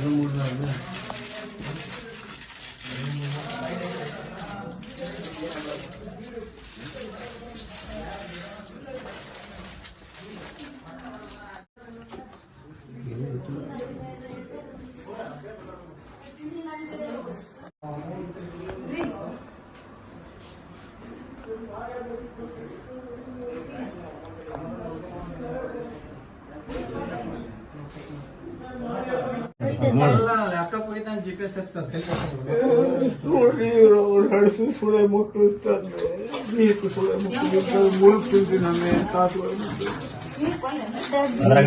Yağmurlarda ನೋಡ್ರಿ ಅವ್ರು ಹಳಸು ಸುಳೆ ಮಕ್ಕಳು ನೀರು ಸುಳೆ ಮಕ್ಕಳು ಮುಳುಗ್ ತಿಂತೀನಿ ನನ್ನೆ ತಾಸುಗಳು ಇದ್ರಾಗ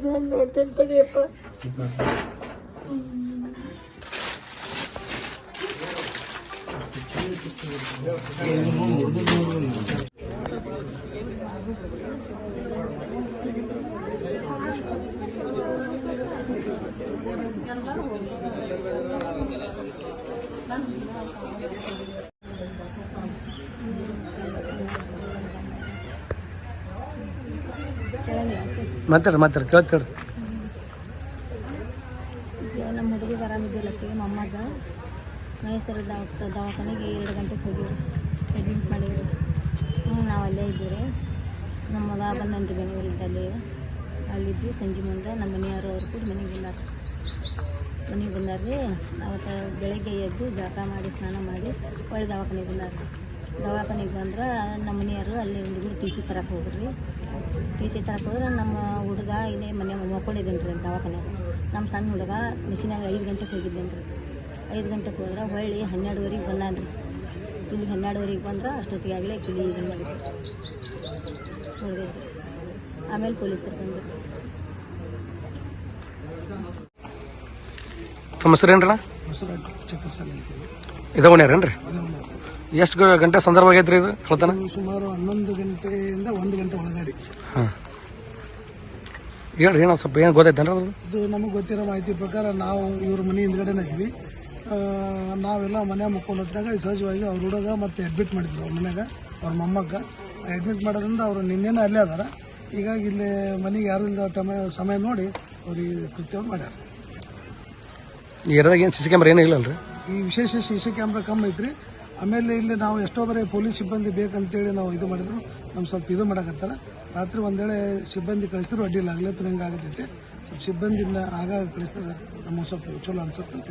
ಲೆಕ್ಕಕ್ಕೆ ಒಂದು ತಾಸು ಮೇಲೆ ಅದ್ರ ಮಾವ ಇಲ್ಲ ಹೆಂಗಾರ ಹೊಡ್ದಿದ್ದು ನೋಡು. ಅದೊಂದು ನೋಡ್ತೇನೆ ತಡಿಯಪ್ಪ ಮಾತಾಡ್ರಿ ಮಾತಾಡ್ರಿ ಕೇಳ್ತೇಳ್ರಿ ಜ- ನಮ್ಮ ಹುಡುಗಿಗೆ ಆರಾಮಿದ್ದಿಲ್ಲಕ್ಕೆ ಮೊಮ್ಮಗ ಮೈಸೂರು ಡಾಕ್ಟರ್ ದವಾಖಾನೆಗೆ ಎರಡು ಗಂಟೆಗೆ ಹೋಗಿವ್ರಿ ಅಡ್ಮಿಟ್ ಮಾಡಿದ್ರು. ಹ್ಞೂ ನಾವು ಅಲ್ಲೇ ಇದ್ದೀವಿ. ನಮ್ಮ ಮಗ ಬಂದಂತೆ ಬೆಂಗಳೂರಿಂದ ಅಲ್ಲಿ ಅಲ್ಲಿದ್ದು ಸಂಜೆ ಮುಂದೆ. ನಮ್ಮ ಮನೆಯವರು ಅವ್ರು ಕೂಡ ಮನೆಗೆ ಬಂದಾರ. ಮನೆಗೆ ಬಂದಾರ್ರಿ. ಅವತ್ತು ಬೆಳಗ್ಗೆ ಎದ್ದು ಜಳಕ ಮಾಡಿ, ಸ್ನಾನ ಮಾಡಿ ಒಳ್ಳೆ ದವಾಖಾನೆಗೆ ಬಂದಾರ ದವಾಖಾನೆಗೆ ಬಂದ್ರೆ ನಮ್ಮ ಮನೆಯವರು ಅಲ್ಲಿ ಹುಡುಗರು ಟಿ ಸಿ ತರಕ್ಕೆ ಹೋಗ್ರಿ ಟಿ ಸಿ ತರಕ್ಕೆ ಹೋದ್ರೆ ನಮ್ಮ ಹುಡುಗ ಇಲ್ಲೇ ಮನೆ ಮಕ್ಕೊಂಡಿದ್ದೇನೆ ರೀ ದವಾಖಾನ್ಯಾಗ ನಮ್ಮ ಸಣ್ಣ ಹುಡುಗ ಮಿಷಿನಾಗ ಐದು ಗಂಟೆಗೆ ಹೋಗಿದ್ದೇನೆ ರೀ ಐದು ಗಂಟೆಗೆ ಹೋದ್ರೆ ಹೊಳ್ಳಿ ಹನ್ನೆರಡುವರೆಗೆ ಬಂದಾನ್ರಿ. ಇಲ್ಲಿ ಹನ್ನೆರಡುವರೆಗೆ ಬಂದ್ರೆ ಅಷ್ಟೊತ್ತಿಗೆ ಆಗಲೇ ಕಿಲಿ ಇದನ್ನು ಮಾಡಿದ್ರು. ಹೊಡೆದಿದ್ದು ಆಮೇಲೆ ಪೊಲೀಸರು ಬಂದರು. ತಮ್ಮ ಹೆಸರು ಚಿಕ್ಕ ಇದ ಓಣ್ಯಾರೇನ್ರಿ ಎಷ್ಟು ಗಂಟೆ ಸಂದರ್ಭ ಆಗೈತ್ರಿ ಇದು ಕಳ್ತನ ಸುಮಾರು ಹನ್ನೊಂದು ಗಂಟೆಯಿಂದ ಒಂದು ಗಂಟೆ ಒಳಗಡೆ. ಹಾಂ. ಹೇಳ್ರಿ ಏನೋ ಸ್ವಲ್ಪ ಏನು ಗೊತ್ತೈತೇನ್ರಿ ಅದ್ರದ್ದು? ಇದು ನಮಗೆ ಗೊತ್ತಿರೋ ಮಾಹಿತಿ ಪ್ರಕಾರ ನಾವು ಇವ್ರ ಮನೆ ಹಿಂದ್ಗಡೆನೇ ಇದ್ವಿ. ಆ, ನಾವೆಲ್ಲ ಮನೆ ಮುಕ್ಕೊಂಡು ಹೊತ್ತಾಗ ಸಹಜವಾಗಿ ಅವ್ರ ಹುಡುಗ ಮತ್ತೆ ಅಡ್ಮಿಟ್ ಮಾಡಿದ್ರು ಅವ್ರ ಮನ್ಯಾಗ ಅವ್ರ ಮೊಮ್ಮಗ. ಅಡ್ಮಿಟ್ ಮಾಡೋದ್ರಿಂದ ಅವರು ನಿನ್ನೆನೇ ಅಲ್ಲೇ ಅದಾರ. ಹೀಗಾಗಿ ಇಲ್ಲಿ ಮನೆಗೆ ಯಾರು ಇಲ್ಲದ ಟಮ ಸಮಯ ನೋಡಿ ಅವ್ರಿಗೆ ಕೃತ್ಯವನ್ನು ಮಾಡ್ಯಾರ. ಈ ಏರಿಯಾದಾಗ ಏನು ಸಿ ಸಿ ಕ್ಯಾಮ್ರಾ ಏನೂ ಇಲ್ಲಲ್ರಿ? ಈ ವಿಶೇಷ ಸಿ ಸಿ ಕ್ಯಾಮ್ರಾ ಕಮ್ಮಿ ಐತ್ರಿ. ಆಮೇಲೆ ಇಲ್ಲಿ ನಾವು ಎಷ್ಟೋ ಬರೀ ಪೊಲೀಸ್ ಸಿಬ್ಬಂದಿ ಬೇಕಂತೇಳಿ ನಾವು ಇದು ಮಾಡಿದ್ರು. ನಮ್ಗೆ ಸ್ವಲ್ಪ ಇದು ಮಾಡಕತ್ತಾರ. ರಾತ್ರಿ ಒಂದೇಳೆ ಸಿಬ್ಬಂದಿ ಕಳಿಸಿದ್ರು, ಅಡ್ಡಿಲ್ಲ ಆಗ್ಲತ್ತು ಹಿಂಗೆ ಸ್ವಲ್ಪ ಸಿಬ್ಬಂದಿನ ಆಗಾಗ ಕಳಿಸಿದ್ರೆ ನಮಗೆ ಸ್ವಲ್ಪ ಚಲೋ ಅನ್ಸುತ್ತೆ ಅಂತ